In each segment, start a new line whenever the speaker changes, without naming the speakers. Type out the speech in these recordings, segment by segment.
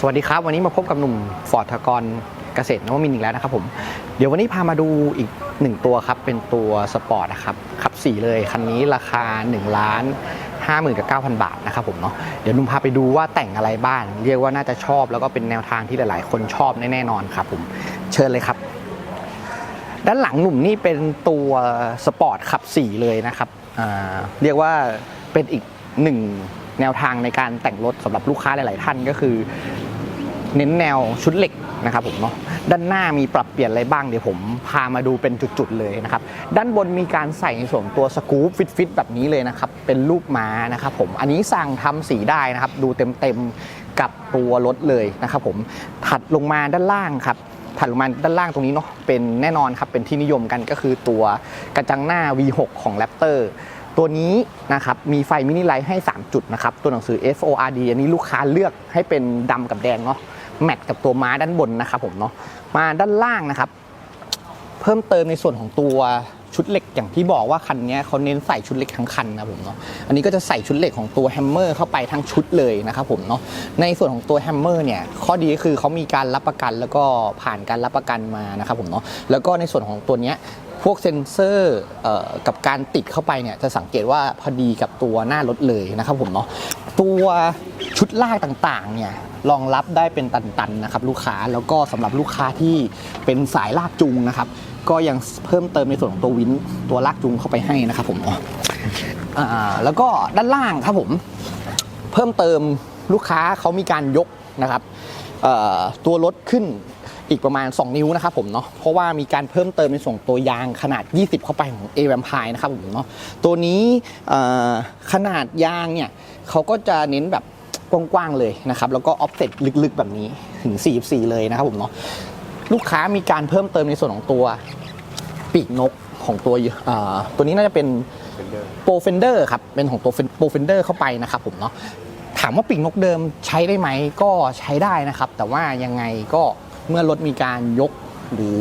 สวัสดีครับ วันนี้มาพบกับหนุ่มฟอร์ดทกรเกษตรนวมินอีกแล้วนะครับผมเดี๋ยววันนี้พามาดูอีกหนึ่งตัวครับ เป็นตัวสปอร์ตนะครับขับสี่เลยคันนี้ราคา1ล้านห้าหมื่นกับเก้าพันบาทนะครับผมเนาะเดี๋ยวหนุ่มพาไปดูว่าแต่งอะไรบ้างเรียกว่าน่าจะชอบแล้วก็เป็นแนวทางที่หลาย ๆ คนชอบแน่ๆนอนครับผมเชิญเลยครับ ด้านหลังหนุ่มนี่เป็นตัวสปอร์ตขับ4เลยนะครับเรียกว่าเป็นอีกหนึ่ง แนวทางในการแต่งรถสำหรับลูกค้าหลาย ๆ ท่านก็คือ เน้นแนวชุดเหล็กนะครับผมเนาะด้านหน้ามีปรับเปลี่ยนอะไรบ้างเดี๋ยวผมพามาดูเป็นจุด ๆ เลยนะครับ ด้านบนมีการใส่ในส่วนตัวสกู๊ปฟิต ๆ แบบนี้เลยนะครับ เป็นรูปม้านะครับผมอันนี้สั่งทำสีได้นะครับ ดูเต็ม ๆ กับตัวรถเลยนะครับผมถัดลงมาด้านล่างครับถัดลงมาด้านล่างตรงนี้เนาะเป็นแน่นอนครับเป็นที่นิยมกันก็คือตัวกระจังหน้า V6 ของ Raptor ตัวนี้นะครับมีไฟมินิไลท์ให้ 3 จุดนะครับ ตัวหนังสือ FORD อันนี้ลูกค้าเลือกให้เป็นดำกับแดงเนาะแมทกับตัวม้าด้านบนนะครับผมเนาะมาด้านล่างนะครับ เพิ่มเติมในส่วนของตัวชุดเหล็กอย่างที่บอกว่าคันนี้เขาเน้นใส่ชุดเหล็กทั้งคันนะผมเนาะอันนี้ก็จะใส่ชุดเหล็กของตัวแฮมเมอร์เข้าไปทั้งชุดเลยนะครับผมเนาะในส่วนของตัวแฮมเมอร์เนี่ยข้อดีก็คือเขามีการรับประกันแล้วก็ผ่านการรับประกันมานะครับผมเนาะแล้วก็ในส่วนของตัวเนี้ย พวกเซ็นเซอร์กับการติดเข้าไปเนี่ยจะสังเกตว่าพอดีกับตัวหน้ารถเลยนะครับผมเนาะตัวชุดลากต่างๆเนี่ยรองรับได้เป็นตันๆนะครับลูกค้าแล้วก็สำหรับลูกค้าที่เป็นสายลากจูงนะครับก็ยังเพิ่มเติมในส่วนของตัววินตัวลากจูงเข้าไปให้นะครับผมเนาะแล้วก็ด้านล่างครับผมเพิ่มเติมลูกค้าเขามีการยกนะครับตัวรถขึ้น อีกประมาณ 2 นิ้วนะครับผมเนาะเพราะว่ามีการเพิ่มเติมในส่วนตัวยางขนาด 20 เข้าไปของ a v a m p i r e นะครับผมเนาะตัวนี้ขนาดยางเนี่ยเขาก็จะเน้นแบบกว้างๆเลยนะครับแล้วก็ออฟเซ็ตลึกๆแบบนี้ถึง 44 เลยนะครับผมเนาะลูกค้ามีการเพิ่มเติมในส่วนของตัวปีกนกของตัวเอ่ตัวนี้น่าจะเป็นโปรเฟนเดอร์ครับเป็นของตัวโปรเฟนเดอร์เข้าไปนะครับผมเนาะถามว่าปีกนกเดิมใช้ได้ไหมก็ใช้ได้นะครับ แต่ว่ายังไงก็ เมื่อรถมีการยกหรือ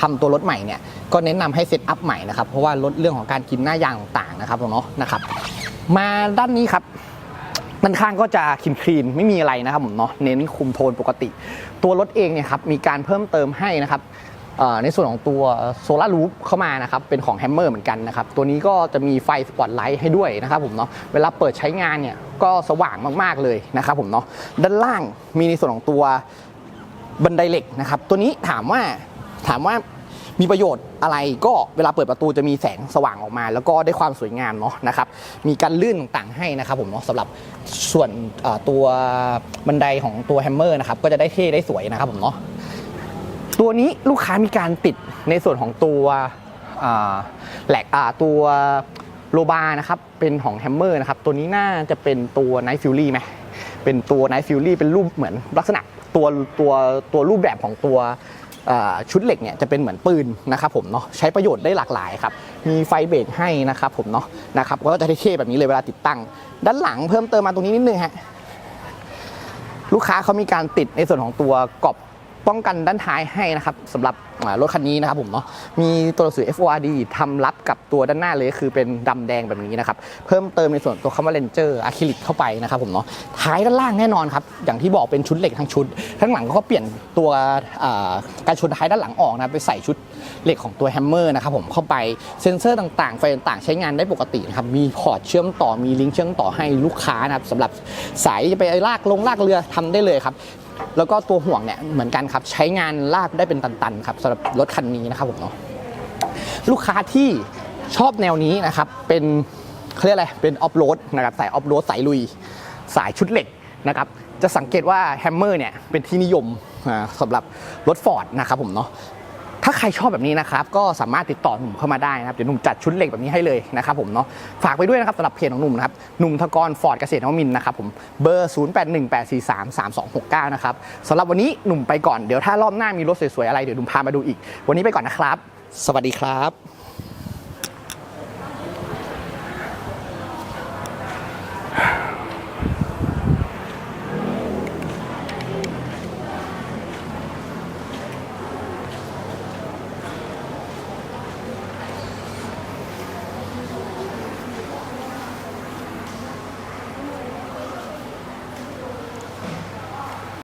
ทำตัวรถใหม่เนี่ยก็แนะนำให้เซตอัพใหม่นะครับเพราะว่าลดเรื่องของการกินหน้ายางต่างๆนะครับผมเนาะนะครับ มาด้านนี้ครับด้านข้างก็จะคลีนคลีนไม่มีอะไรนะครับผมเนาะเน้นคุมโทนปกติ ตัวรถเองเนี่ยครับมีการเพิ่มเติมให้นะครับในส่วนของตัวโซลารูฟเข้ามานะครับเป็นของแฮมเมอร์เหมือนกันนะครับตัวนี้ก็จะมีไฟสปอตไลท์ให้ด้วยนะครับผมเนาะเวลาเปิดใช้งานเนี่ยก็สว่างมากๆเลยนะครับผมเนาะด้านล่างมีในส่วนของตัว บันไดเหล็กนะครับตัวนี้ถามว่าถามว่ามีประโยชน์อะไรก็เวลาเปิดประตูจะมีแสงสว่างออกมา แล้วก็ได้ความสวยงามเนาะนะครับมีการลื่นต่างๆให้นะครับผมเนาะสำหรับส่วนตัวบันไดของตัวแฮมเมอร์นะครับก็จะได้เท่ได้สวยนะครับผมเนาะตัวนี้ลูกค้ามีการติดในส่วนของตัวแหลกตัวโลบานะครับเป็นของแฮมเมอร์นะครับตัวนี้น่าจะเป็นตัวไนท์ฟิลลี่ไหมเป็นตัวไนท์ฟิลลี่เป็นรูปเหมือนลักษณะ ตัวตัวตัวรูปแบบของตัวชุดเหล็กเนี่ยจะเป็นเหมือนปืนนะครับผมเนาะใช้ประโยชน์ได้หลากหลายครับมีไฟเบรกให้นะครับผมเนาะนะครับก็จะเท่ๆแบบนี้เลยเวลาติดตั้ง ด้านหลังเพิ่มเติมมาตรงนี้นิดนึงฮะลูกค้าเขามีการติดในส่วนของตัวกรอบ ป้องกันด้านท้ายให้นะครับสำหรับรถคันนี้นะครับผมเนาะมีตัวหนังสือ FORD ทำรับกับตัวด้านหน้าเลยคือเป็นดำแดงแบบนี้นะครับเพิ่มเติมในส่วนตัวคำว่าเลนเจอร์อะคริลิกเข้าไปนะครับผมเนาะท้ายด้านล่างแน่นอนครับอย่างที่บอกเป็นชุดเหล็กทั้งชุดข้งหลังก็เปลี่ยนตัวการชนท้ายด้านหลังออกนะไปใส่ชุดเหล็กของตัวแฮมเมอร์นะครับผมเข้าไปเซ็นเซอร์ต่างๆ ไฟต่างๆ ใช้งานได้ปกตินะครับมีพอร์ตเชื่อมต่อมีลิงก์เชื่อมต่อให้ลูกค้านะครับสำหรับสายจะไปลากลงลากเรือทำได้เลยครับ แล้วก็ตัวห่วงเนี่ยเหมือนกันครับใช้งานลากได้เป็นตันๆครับสำหรับรถคันนี้นะครับผมเนาะลูกค้าที่ชอบแนวนี้นะครับเป็นเขาเรียกอะไรเป็นออฟโรดนะครับสายออฟโรดสายลุย สายชุดเหล็กนะครับจะสังเกตว่าแฮมเมอร์เนี่ยเป็นที่นิยมอ่าสำหรับรถฟอร์ดนะครับผมเนาะ ถ้าใครชอบแบบนี้นะครับก็สามารถติดต่อหนุ่มเข้ามาได้นะครับเดี๋ยวหนุ่มจัดชุดเหล็กแบบนี้ให้เลยนะครับผมเนาะฝากไปด้วยนะครับสำหรับเพจของหนุ่มนะครับหนุ่มทกรฟอร์ดเกษตรนวมินนะครับผมเบอร์ 0818433269 นะครับสำหรับวันนี้หนุ่มไปก่อนเดี๋ยวถ้ารอบหน้ามีรถสวยๆอะไรเดี๋ยวหนุ่มพามาดูอีก วันนี้ไปก่อนนะครับ สวัสดีครับ